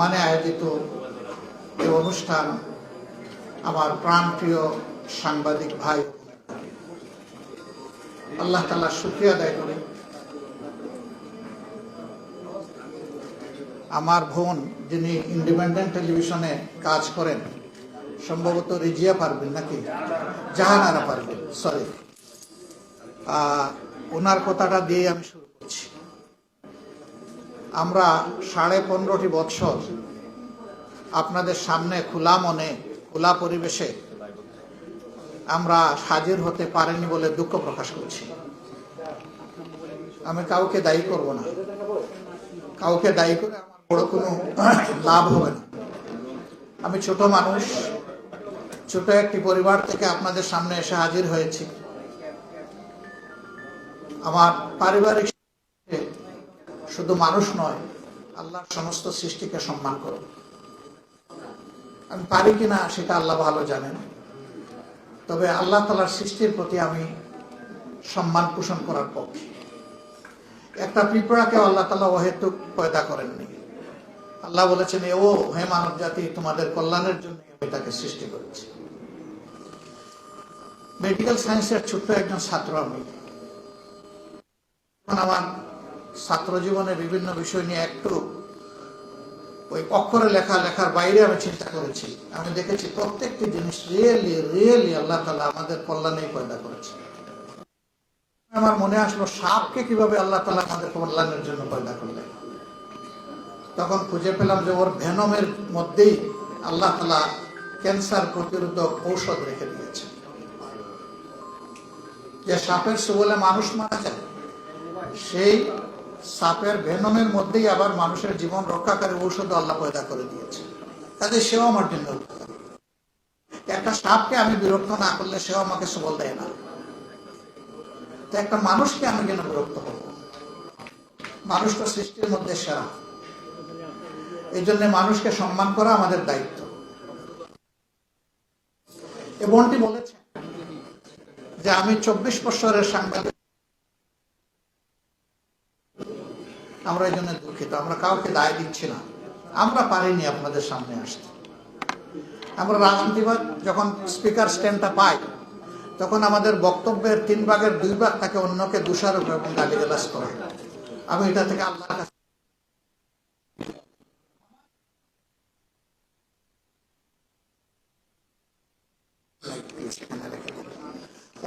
মানে আয়োজিত এই অনুষ্ঠান আমার প্রাণপ্রিয় সাংবাদিক ভাই। আল্লাহ তালা শুক্রিয়া আদায় করি আমার বোন যিনি ইন্ডিপেন্ডেন্ট টেলিভিশনে কাজ করেন, সম্ভবত রিজিয়া পারবেন নাকি? জাহানারা পারবেন সরি ওনার কথাটা দিয়ে আমি শুরু আমরা সাড়ে পনেরোটি বৎসর আপনাদের সামনে খোলা মনে, খোলা পরিবেশে আমরা হাজির হতে পারিনি বলে দুঃখ প্রকাশ করছি। আমি কাউকে দায়ী করব না। কাউকে দায়ী করে আমার বড় কোনো লাভ হবে না। আমি ছোট মানুষ, ছোট একটি পরিবার থেকে আপনাদের সামনে এসে হাজির হয়েছি। আমার পারিবারিক শুধু মানুষ নয়, আল্লাহর সমস্ত সৃষ্টিকে সম্মান করো আমি পারি কিনা সেটা আল্লাহ ভালো জানেন। তবে আল্লাহ তালার সৃষ্টির প্রতি আমি সম্মান পোষণ করার পক্ষে। একটা পিঁপড়াকে আল্লাহ তালা অহেতুক পয়দা করেননি। আল্লাহ বলেছেন, এ ও, হে মানব জাতি, তোমাদের কল্যাণের জন্য আমি তাকে সৃষ্টি করেছি। মেডিকেল সায়েন্সের ছোট্ট একজন ছাত্র আমি। আমার ছাত্র জীবনে বিভিন্ন বিষয় নিয়ে একটু ওই অক্ষরে লেখা, লেখার বাইরে আমি চিন্তা করেছি। আমি দেখেছি প্রত্যেকটি জিনিস রিয়েলি রিয়েলি আল্লাহ তালা আমাদের কল্যাণেই পয়দা করেছে। আমার মনে আসলো, সাপকে কীভাবে আল্লাহ তালা আমাদের কল্যাণের জন্য পয়দা করলেন? তখন খুঁজে পেলাম যে ওর ভেনমের মধ্যেই আল্লাহ তালা ক্যান্সার প্রতিরোধক ঔষধ রেখে দিয়েছে। যে সাপের সুবলে মানুষ মারা যায়, সেই সাপের ভেনমের মধ্যেই আবার মানুষের জীবন রক্ষাকারী ঔষধ আল্লাহ পয়দা করে দিয়েছে। তাদের সেও আমার জন্য একটা সাপকে আমি বিরক্ত না করলে সেও আমাকে সবল দেয় না। তো একটা মানুষকে আমি কেন বিরক্ত করব? মানুষ তো সৃষ্টির মধ্যে সেরা। এই জন্য মানুষকে সম্মান করা আমাদের দায়িত্ব। এ বোনটি বলেছে যে, আমি চব্বিশ বছরের সাংবাদিক। আমরা এই জন্য দুঃখিত, আমরা কাউকে দায় দিচ্ছি না। আমরা পারিনি আপনাদের সামনে আসতে। আমরা রাজনীতিবাদ যখন স্পিকার স্ট্যান্ডটা পাই, তখন আমাদের বক্তব্যের তিন ভাগের দুই ভাগ তাকে অন্যকে দোষারোপ এবং গালিগালাজ করে। আমি এটা থেকে আল্লাহর কাছে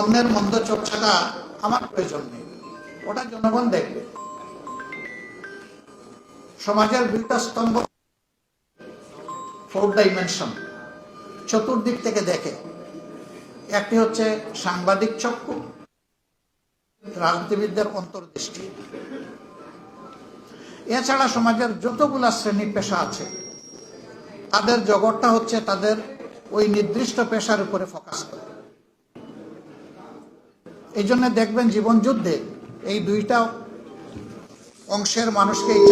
অন্যের মন্দ চর্চাটা আমার প্রয়োজন নেই। ওটা জনগণ দেখবে। সমাজের দুইটা স্তম্ভ। ফোর ডাইমেনশন চতুর্দিক থেকে দেখে। একটি হচ্ছে সাংবাদিক চক্ষু। রাজনীতিবিদদের অন্তর্দৃষ্টি। এছাড়া সমাজের যতগুলা শ্রেণি পেশা আছে, তাদের জগৎটা হচ্ছে তাদের ওই নির্দিষ্ট পেশার উপরে ফোকাস করে। এই জন্য দেখবেন জীবন যুদ্ধে এই দুইটা অংশের মানুষকে এই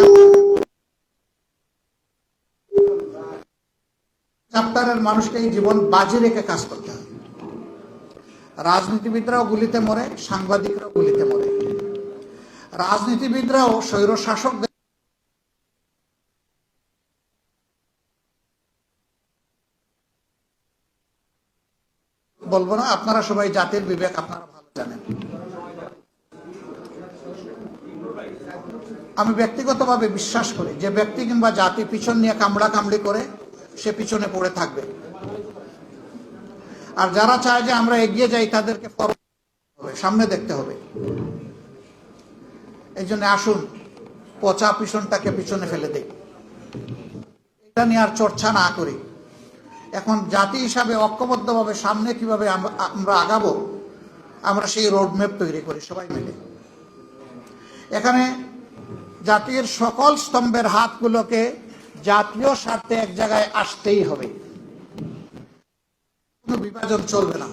চ্যাপ্টারের মানুষকে এই জীবন বাজি রেখে কাজ করতে হয় রাজনীতিবিদরাও গুলিতে মরে, সাংবাদিকরাও গুলিতে মরে। রাজনীতিবিদরাও স্বৈর শাসকদের বলব না, আপনারা সবাই জাতির বিবেক আপনারা ভালো জানেন। আমি ব্যক্তিগতভাবে বিশ্বাস করি, যে ব্যক্তি কিংবা জাতি পিছন নিয়ে কামড়া কামড়ি করে সে পিছনে পড়ে থাকবে। আর যারা চায় যে আমরা এগিয়ে যাই, তাদেরকে হবে, সামনে দেখতে হবে। এই জন্য আসুন, পচা পিছনটাকে পিছনে ফেলে দেই। এটা নিয়ে আর চর্চা না করি। এখন জাতি হিসাবে ঐক্যবদ্ধভাবে সামনে কীভাবে আমরা আগাবো, আমরা সেই রোডম্যাপ তৈরি করি, সবাই মিলে। এখানে জাতির সকল স্তম্ভের হাতগুলোকে জাতীয় স্বার্থে এক জায়গায় আসতেই হবে। কোনো বিভাজন চলবে না।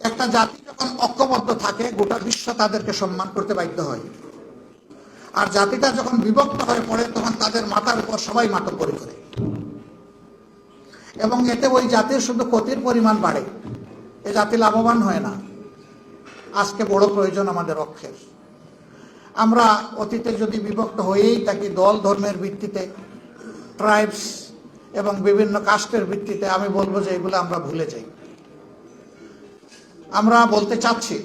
একটা জাতি যখন ঐক্যবদ্ধ থাকে, গোটা বিশ্ব তাদেরকে সম্মান করতে বাধ্য হয়। আর জাতিটা যখন বিভক্ত হয়ে পড়ে, তখন তাদের মাথার উপর সবাই মাতব্বরি করে। এবং এতে ওই জাতির শুধু ক্ষতির পরিমাণ বাড়ে। এ জাতি লাভবান হয় না। আজকে বড় প্রয়োজন আমাদের অক্ষের আমরা অতীতে যদি বিভক্ত হয়েই থাকি, দল ধর্মের ভিত্তিতে ট্রাইবস এবং বিভিন্ন কাস্টের ভিত্তিতে, আমি বলব যে এগুলো আমরা ভুলে যাই। আমরা বলতে চাচ্ছি,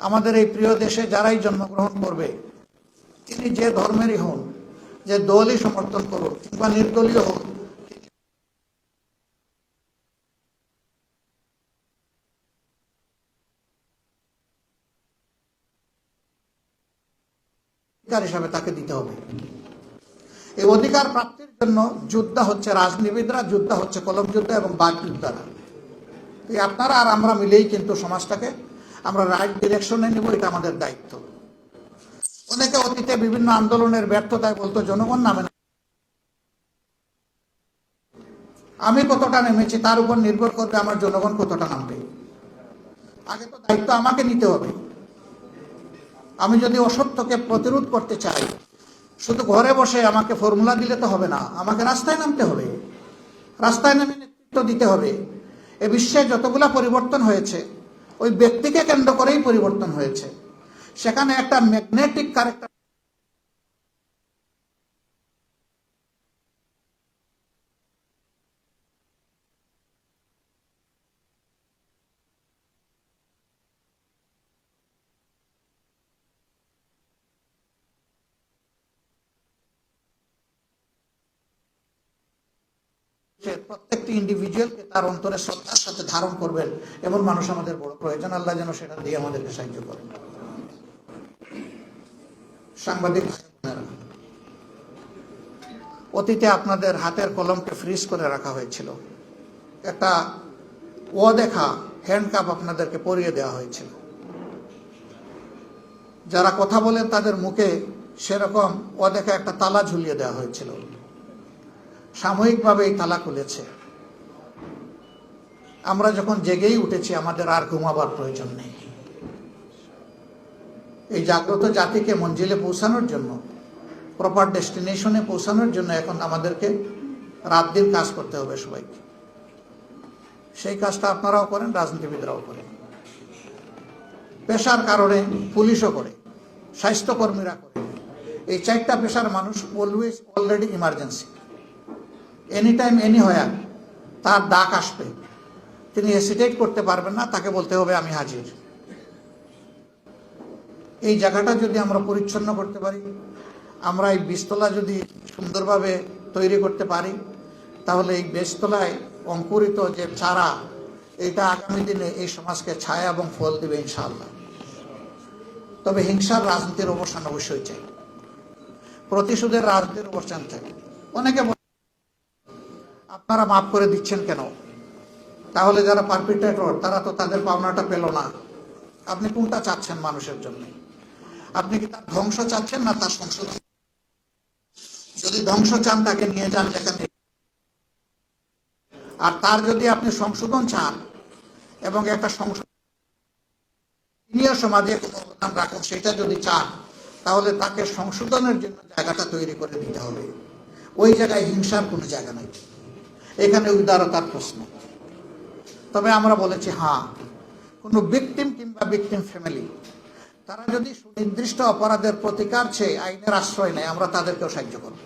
আমাদের এই প্রিয় দেশে যারাই জন্মগ্রহণ করবে, তিনি যে ধর্মেরই হন, যে দলই সমর্থন করুন কিংবা নির্দলীয় হোক অধিকার হিসাবে তাকে দিতে হবে। এই অধিকার প্রাপ্তির জন্য যোদ্ধা হচ্ছে রাজনীতিবিদরা, যোদ্ধা হচ্ছে কলম যোদ্ধা এবং বাক যোদ্ধারা এই আপনারা আর আমরা মিলেই কিন্তু সমাজটাকে, আমরা রাইট ডিরেকশনে নিব, এটা আমাদের দায়িত্ব। অনেকে অতীতে বিভিন্ন আন্দোলনের ব্যর্থতায় বলতো, জনগণ নামে আমি কতটা নেমেছি তার উপর নির্ভর করবে আমার জনগণ কতটা নামবে। আগে তো দায়িত্ব আমাকে নিতে হবে। আমি যদি অসত্যকে প্রতিরোধ করতে চাই, শুধু ঘরে বসে আমাকে ফর্মুলা দিলে তো হবে না, আমাকে রাস্তায় নামতে হবে। রাস্তায় নামে নেতৃত্ব দিতে হবে। এ বিশ্বে যতগুলা পরিবর্তন হয়েছে, ওই ব্যক্তিকে কেন্দ্র করেই পরিবর্তন হয়েছে। সেখানে একটা ম্যাগনেটিক ক্যারেক্টার সে প্রত্যেকটি ইন্ডিভিজুয়ালকে তার অন্তরে শ্রদ্ধার সাথে ধারণ করবেন, এমন মানুষ আমাদের বড় প্রয়োজন। আল্লাহ যেন সেটা দিয়ে আমাদেরকে সাহায্য করেন। সাংবাদিক অতীতে আপনাদের হাতের কলমকে ফ্রিজ করে রাখা হয়েছিল। একটা ও দেখা হ্যান্ডকাপ আপনাদেরকে পরিয়ে দেওয়া হয়েছিল। যারা কথা বলেন তাদের মুখে সেরকম ও দেখা একটা তালা ঝুলিয়ে দেওয়া হয়েছিল। সাময়িকভাবে এই তালা খুলেছে আমরা যখন জেগেই উঠেছি, আমাদের আর ঘুমাবার প্রয়োজন নেই। এই জাগ্রত জাতিকে মঞ্জিলে পৌঁছানোর জন্য প্রপার ডেস্টিনেশনে পৌঁছানোর জন্য এখন আমাদেরকে রাত দিন কাজ করতে হবে সবাইকে। সেই কাজটা আপনারাও করেন, রাজনীতিবিদরাও করেন। পেশার কারণে পুলিশও করে, স্বাস্থ্যকর্মীরা করে। এই চারটা পেশার মানুষ always already emergency any time any where তার ডাক আসবে। তিনি হেসিটেট করতে পারবেন না, তাকে বলতে হবে, আমি হাজির। এই জায়গাটা যদি আমরা পরিচ্ছন্ন করতে পারি, আমরা এই বীজতলা যদি সুন্দরভাবে তৈরি করতে পারি, তাহলে এই বীজতলায় অঙ্কুরিত যে চারা, এটা আগামী দিনে এই সমাজকে ছায়া এবং ফল দেবে ইনশাআল্লাহ। তবে হিংসার রাজনীতির অবসান অবশ্যই চাই। প্রতিশোধের রাজনীতির অবসান চাই। অনেকে আপনারা মাফ করে দিচ্ছেন কেন? তাহলে যারা পারপিটেটর তারা তো তাদের পাওনাটা পেল না। আপনি কোনটা চাচ্ছেন মানুষের জন্য? আপনি কি তার ধ্বংস চাচ্ছেন না তার সংশোধন যদি ধ্বংস চান, তাকে নিয়ে যান যেখানে আর তার যদি আপনি সংশোধন চান এবং একটা সংশোধন সমাজে কোনো অবদান রাখুন, সেটা যদি চান, তাহলে তাকে সংশোধনের জন্য জায়গাটা তৈরি করে দিতে হবে। ওই জায়গায় হিংসার কোনো জায়গা নেই। এখানে উদারতার প্রশ্ন। তবে আমরা বলেছি হ্যাঁ কোনো ভিকটিম কিংবা ভিকটিম ফ্যামিলি তারা যদি সুনির্দিষ্ট অপরাধের প্রতিকার চেয়ে আইনের আশ্রয় নেয়, আমরা তাদেরকেও সাহায্য করব।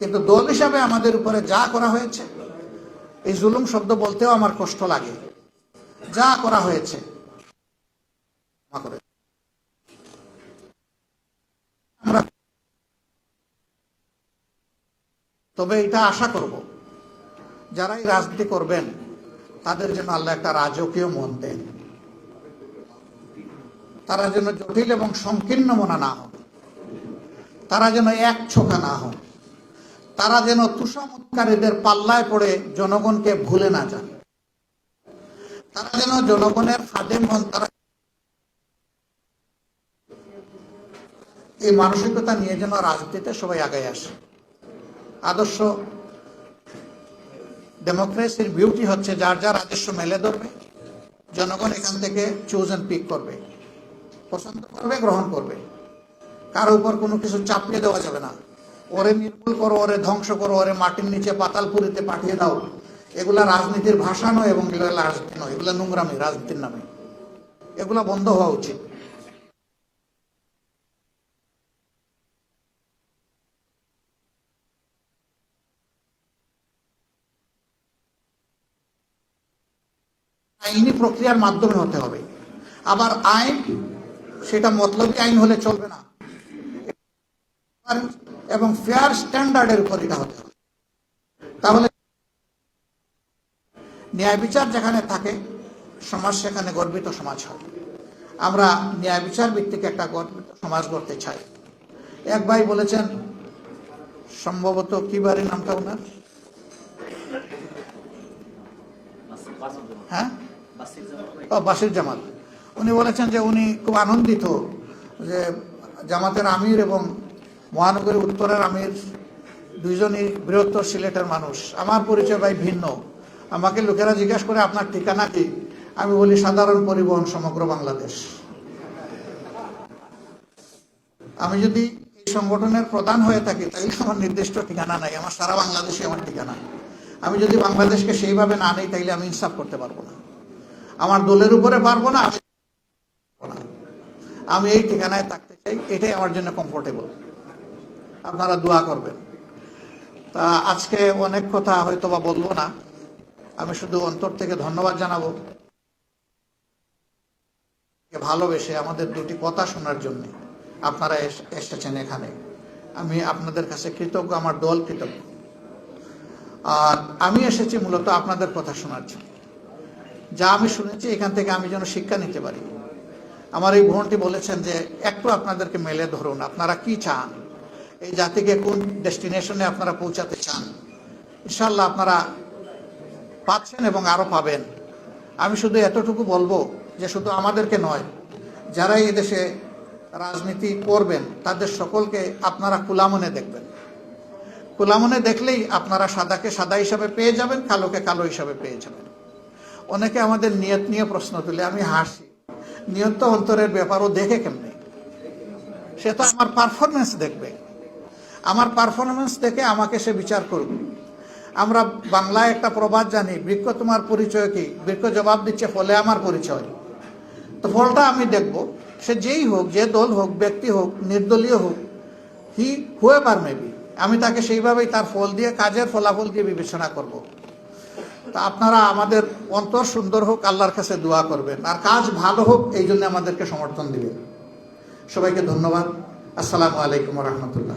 কিন্তু দল হিসাবে আমাদের উপরে যা করা হয়েছে, এই জুলুম শব্দ বলতেও আমার কষ্ট লাগে। যা করা হয়েছে আমরা তবে এটা আশা করব। যারাই রাজনীতি করবেন, তাদের জন্য আল্লাহ একটা রাজকীয় মন দেন। তারা যেন জটিল এবং সংকীর্ণ মনা না হোক তারা যেন এক ছোকা না হোক তারা যেন তুষামতকারীদের পাল্লায় পড়ে জনগণকে ভুলে না যান। তারা যেন জনগণের খাদেম হন তারা এই মানসিকতা নিয়ে যেন রাজনীতিতে সবাই আগে আসে। আদর্শ ডেমোক্রেসির বিউটি হচ্ছে যার যার আদর্শ মেলে ধরবে, জনগণ এখান থেকে চুজ অ্যান্ড পিক করবে, পছন্দ করবে, গ্রহণ করবে। কারও উপর কোনো কিছু চাপিয়ে দেওয়া যাবে না। ওরে নির্মূল করো, ওরে ধ্বংস করো, ওরে মাটির নিচে পাতালপুরিতে পাঠিয়ে দাও। এগুলা রাজনীতির ভাষা নয় এবং এগুলা রাজনীতি নয়, এগুলা নোংরামি, রাজনীতির নামে। এগুলা বন্ধ হওয়া উচিত। আইনি প্রক্রিয়ার মাধ্যমে হতে হবে। আবার আইন, সেটা মতলবী আইন হলে চলবে না। এবং ফেয়ার স্ট্যান্ডার্ডের উপর এটা হতে হবে। তাহলে ন্যায় বিচার যেখানে থাকে, সমাজ সেখানে গর্বিত সমাজ হয় আমরা ন্যায় বিচার ভিত্তিক একটা গর্বিত সমাজ গড়তে চাই। এক ভাই বলেছেন, সম্ভবত কি বাড়ি নামটা ওনার? হ্যাঁ? বাসির জামাত উনি বলেছেন যে উনি খুব আনন্দিত যে জামাতের আমির এবং মহানগরী উত্তরের আমির দুইজনই বৃহত্তর সিলেটের মানুষ। আমার পরিচয় ভাই ভিন্ন। আমাকে লোকেরা জিজ্ঞাসা করে, আপনার ঠিকানা কি? আমি বলি, সাধারণ পরিবহন সমগ্র বাংলাদেশ। আমি যদি এই সংগঠনের প্রধান হয়ে থাকি, তাহলে আমার নির্দিষ্ট ঠিকানা নাই। আমার সারা বাংলাদেশে আমার ঠিকানা। আমি যদি বাংলাদেশকে সেইভাবে না নেই তাইলে আমি ইনসাফ করতে পারব না। আমার দলের উপরে পারব না, আমি এই ঠিকানায় থাকতে চাই, এটাই আমার জন্য কমফোর্টেবল আপনারা দোয়া করবেন। তা আজকে অনেক কথা হয়তো বা বলব না, আমি শুধু অন্তর থেকে ধন্যবাদ জানাব। ভালোবেসে আমাদের দুটি কথা শোনার জন্য আপনারা এসেছেন এখানে। আমি আপনাদের কাছে কৃতজ্ঞ, আমার দল কৃতজ্ঞ। আর আমি এসেছি মূলত আপনাদের কথা শোনার জন্য। যা আমি শুনেছি, এখান থেকে আমি যেন শিক্ষা নিতে পারি। আমার এই বোনটি বলেছেন যে, একটু আপনাদেরকে মেলে ধরুন, আপনারা কি চান? এই জাতিকে কোন ডেস্টিনেশনে আপনারা পৌঁছাতে চান? ইনশাল্লাহ আপনারা পাচ্ছেন এবং আরও পাবেন। আমি শুধু এতটুকু বলব যে, শুধু আমাদেরকে নয়, যারা এই দেশে রাজনীতি করবেন, তাদের সকলকে আপনারা কুলামনে দেখবেন। কুলামনে দেখলেই আপনারা সাদাকে সাদা হিসাবে পেয়ে যাবেন, কালোকে কালো হিসাবে পেয়ে যাবেন। অনেকে আমাদের নিয়ত নিয়ে প্রশ্ন তুলে, আমি হাসি। নিয়ত অন্তরের ব্যাপারও দেখে কেমনি? সে তো আমার পারফরমেন্স দেখবে। আমার পারফরমেন্স দেখে আমাকে সে বিচার করবে। আমরা বাংলায় একটা প্রবাদ জানি, বৃক্ষ তোমার পরিচয় কি? বৃক্ষ জবাব দিচ্ছে, ফলে আমার পরিচয়। তো ফলটা আমি দেখব। সে যেই হোক, যে দল হোক, ব্যক্তি হোক, নির্দলীয় হোক হি হুয়েভার মেবি আমি তাকে সেইভাবেই তার ফল দিয়ে কাজের ফলাফল দিয়ে বিবেচনা করব। তা আপনারা আমাদের অন্তর সুন্দর হোক, আল্লাহর কাছে দোয়া করবেন। আর কাজ ভালো হোক, এই জন্য আমাদেরকে সমর্থন দিবেন। সবাইকে ধন্যবাদ। আসসালামু আলাইকুম রহমতুল্লাহ।